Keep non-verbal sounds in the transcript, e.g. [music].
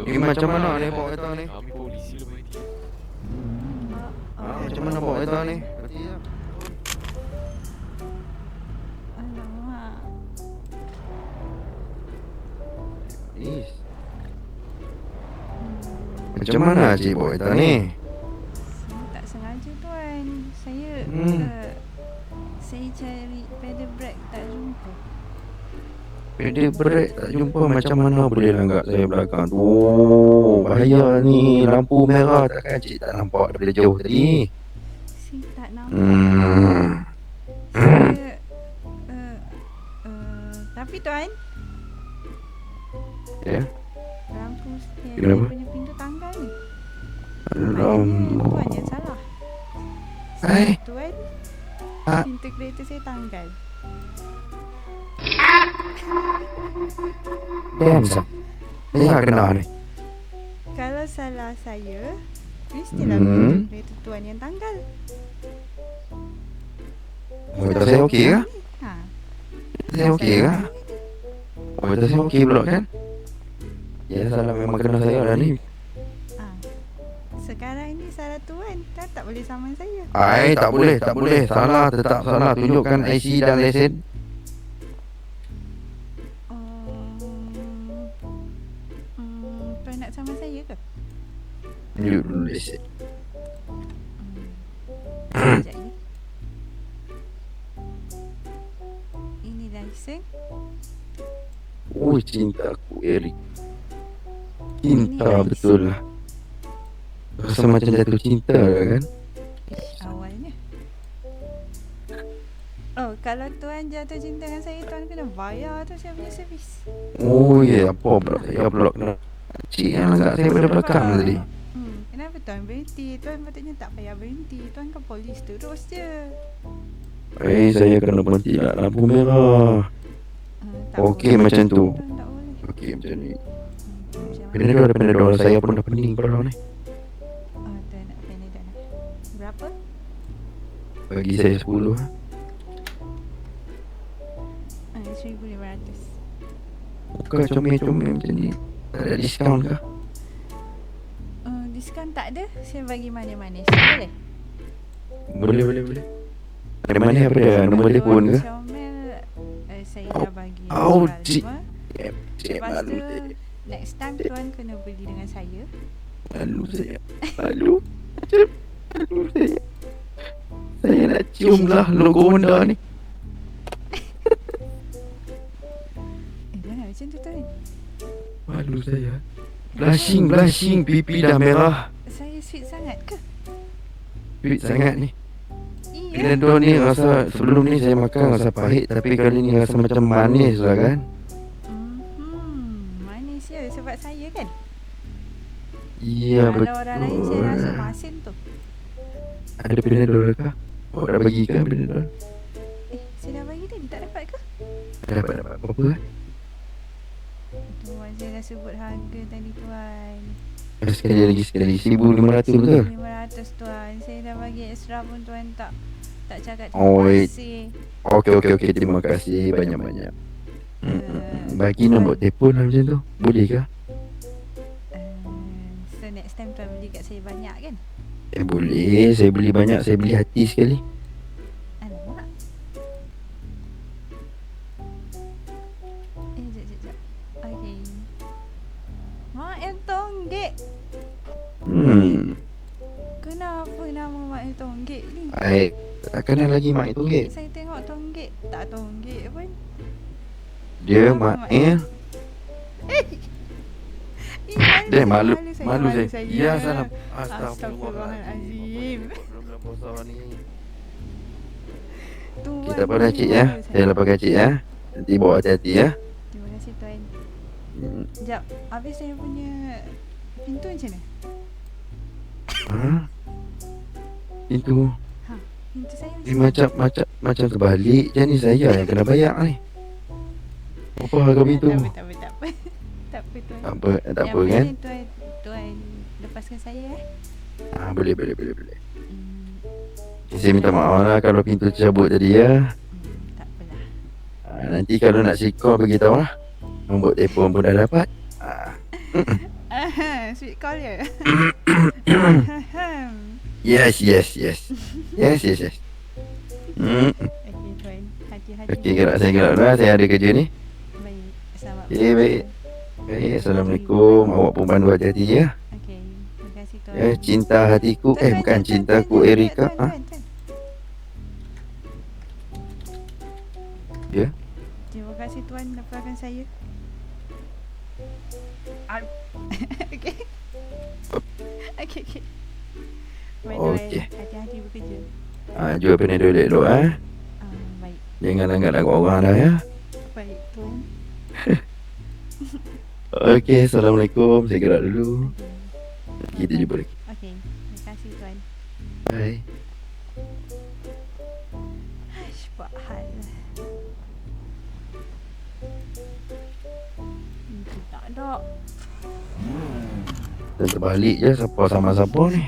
macam mana ni bawa kereta ni? Kami polisi lah berhenti. Ah, macam mana bawa kereta ni? Alamak. Is. Macam mana cik bawa kereta ni? Tak sengaja tuan. Saya Hmm. uh, Pedal brake tak jumpa macam mana boleh langgar saya belakang tu. Oh, bahaya ni. Lampu merah takkan cik tak nampak daripada jauh tadi. Saya tak nampak. Hmm. Saya uh, uh, tapi tuan, Ya. lampu steering Kenapa? punya pintu tanggal ni. Alamak. Tuan yang salah. Hai. Saya tuan. Ah. Pintu kereta saya tanggal. Damn, Sam. Saya tak kena ni. Kalau salah saya, mestilah Hmm. kereta tuan yang tanggal. Oh, kereta saya okey ke? Ha. Saya okey ke? Oh, kereta saya okey pula kan? Ya, salah memang kena saya lah ni. Ha. Sekarang ini salah tuan. Tuan tak boleh saman saya. Ai, tak boleh, tak boleh. Salah, tetap salah. Tunjukkan IC dan lesen. Saman saya ke? Tunjuk dulu. Hmm. Sekejap ya. Ini lesen. Oh, cinta aku, Eric. Cinta Ini betul lah. Rasa macam jatuh cinta lah kan? Awalnya. Oh, kalau tuan jatuh cinta dengan saya, tuan kena bayar tu saya punya servis. Oh, ya, apa pula saya pula kena. Cik yang langgar saya pada belakang tadi. Hmm, kenapa tuan berhenti? Tuan patutnya tak payah berhenti. Tuan kan polis terus je. Eh, saya kena berhenti lah lampu merah. Tak Okey, macam tu. Okey, macam ni. Hmm? Panadol ada Panadol. Saya pun dah pening pernah ni. Oh, tuan nak Panadol. Berapa? Bagi saya 10 lah. Uh, RM1,500. Bukan comel-comel macam ni. Tak ada diskaun ke? Uh, diskaun tak ada. Saya bagi manis-manis. Boleh? Boleh, boleh, boleh. Ada mana apa dia? Nombor telefon ke? Comel, uh, saya dah bagi. au, RM1,500. cik. Cik, cik Lepas malu tu, next time tuan kena beli dengan saya. Malu saya. Malu. Malu saya. Saya nak cium lah logo Honda ni. Malu saya. Blushing, blushing. Pipi dah merah. Saya sweet sangat ke? Sweet sangat ni. Iya. Panadol ni rasa sebelum ni saya makan rasa pahit tapi kali ni rasa macam manis lah kan. Hmm, manis ya sebab saya kan. Ya Kalau orang lain saya betul. rasa masin tu. Ada Panadol ke? Oh dah bagi kan Panadol? Eh, saya dah bagi tadi tak dapat ke? Dah dapat dapat apa-apa kan? Tuan saya dah sebut harga tadi tuan. Eh, Sekali lagi sekali lagi 1500 betul? 500 tuan. Saya dah bagi extra pun tuan tak tak cakap Oh, terima wait. kasih. Okey okey okey terima kasih banyak-banyak. Hmm, hmm. Bagi nombor telefon lah macam tu. Boleh ke? Uh, so next time tuan beli kat saya banyak kan? Eh boleh. Saya beli banyak. Saya beli hati sekali. Kenapa nama Mak tonggek ni? Baik. Tak kenal lagi mak ke? Saya tengok tonggek. Tak tonggek pun. Dia mak eh. Eh, Dia malu. saya, Malu saya. saya. Ya salam. Astagfirullahalazim. [laughs] Kita pada malu cik ya. saya. Lapar cik ya. Nanti bawa hati-hati ya. Terima kasih tuan. Hmm. Sekejap. Habis saya punya pintu macam mana? Ha? Itu saya Ni macam macam macam terbalik je ni saya yang kena bayar ni. Apa harga pintu? Tak apa, tak apa, tak apa. tak apa tuan. Tak apa, tak apa kan? Tuan, tuan lepaskan saya eh. Ah boleh boleh boleh boleh. Hmm, Saya minta maaf lah kalau pintu tercabut tadi ya. hmm, tak apalah. Ah, nanti kalau nak sikor beritahu lah. Nombor telefon pun dah dapat. Ah, [laughs] Sweet call ya? [coughs] [coughs] [coughs] Yes, yes, yes. Yes, yes, yes. Hmm. Okey tuan, hati-hati. Okey, gerak saya gerak dulu. ah. Saya ada kerja ni. Baik, selamat. Eh, baik. Baik, Assalamualaikum. Awak pun pandu hati-hati ya. Okey, terima kasih tuan. Eh, cinta hatiku. Tuan, Eh, tuan, bukan tuan, cintaku tuan, Erika. tuan, Ha? tuan, tuan. Ya. Terima kasih tuan laporkan saya. Okey. Okey, okey. Okey. hati-hati bekerja. Ah, jual Panadol elok ah. Ah, baik. Jangan langgar lagu orang dah ya. Baik tuan. [laughs] Okey, Assalamualaikum. Saya gerak dulu. Okey. Kita jumpa lagi. Okey, terima kasih tuan. Bye. Aish, buat hal. Hmm, Tak ada. Dan terbalik je siapa sama siapa ni.